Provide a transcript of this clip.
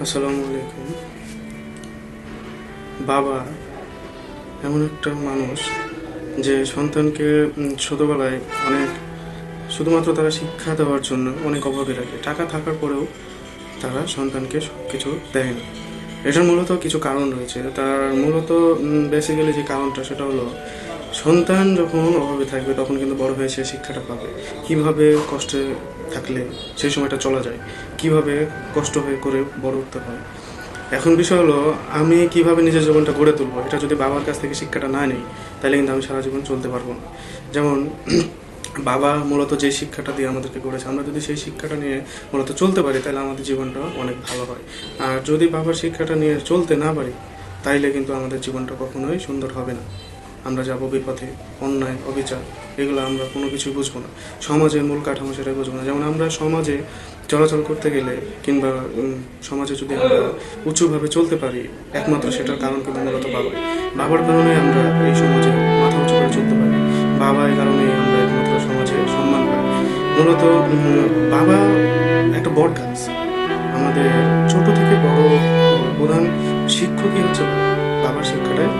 আসসালামু আলাইকুম। বাবা, এমন একটা মানুষ যে সন্তানকে ছোটবেলায় অনেক, শুধুমাত্র তারা শিক্ষা দেওয়ার জন্য অনেক অভাবে রাখে। টাকা থাকার পরেও তারা সন্তানকে সব কিছু দেয় না। এটার মূলত কিছু কারণ রয়েছে। তার মূলত বেসিক্যালি যে কারণটা সেটা হলো সন্তান যখন অভাবে থাকবে, তখন কিন্তু বড় হয়ে সে শিক্ষাটা পাবে। কীভাবে কষ্টে থাকলে সেই সময়টা চলা যায়? কীভাবে কষ্ট হয়ে করে বড় উঠতে হয়? এখন বিষয় হলো, আমি কীভাবে নিজের জীবনটা গড়ে তুলবো? এটা যদি বাবার কাছ থেকে শিক্ষাটা না নিই, তাহলে কিন্তু আমি সারা জীবন চলতে পারব না। যেমন, বাবা মূলত যে শিক্ষাটা দিয়ে আমাদেরকে করেছে আমরা যদি সেই শিক্ষাটা নিয়ে মূলত চলতে পারি, তাহলে আমাদের জীবনটা অনেক ভালো হয়। আর যদি বাবার শিক্ষাটা নিয়ে চলতে না পারি, তাইলে কিন্তু আমাদের জীবনটা কখনোই সুন্দর হবে না। আমরা যাব বিপথে, অন্যায়, অবিচার, এগুলো আমরা কোনো কিছু বুঝব না। সমাজের মূল কাঠামো সেটা বুঝব না। যেমন আমরা সমাজে চলাচল করতে গেলে কিংবা সমাজে যদি আমরা উঁচুভাবে চলতে পারি, একমাত্র সেটার কারণ কিন্তু মূলত বাবাই বাবার কারণে আমরা এই সমাজে মাথা উঁচু করে চলতে পারি। বাবার কারণে আমরা একমাত্র সমাজে সম্মান পাই। মূলত বাবা একটা বড় কাজ। আমাদের ছোট থেকে বড় প্রধান শিক্ষকই হচ্ছে বাবার শিক্ষাটাই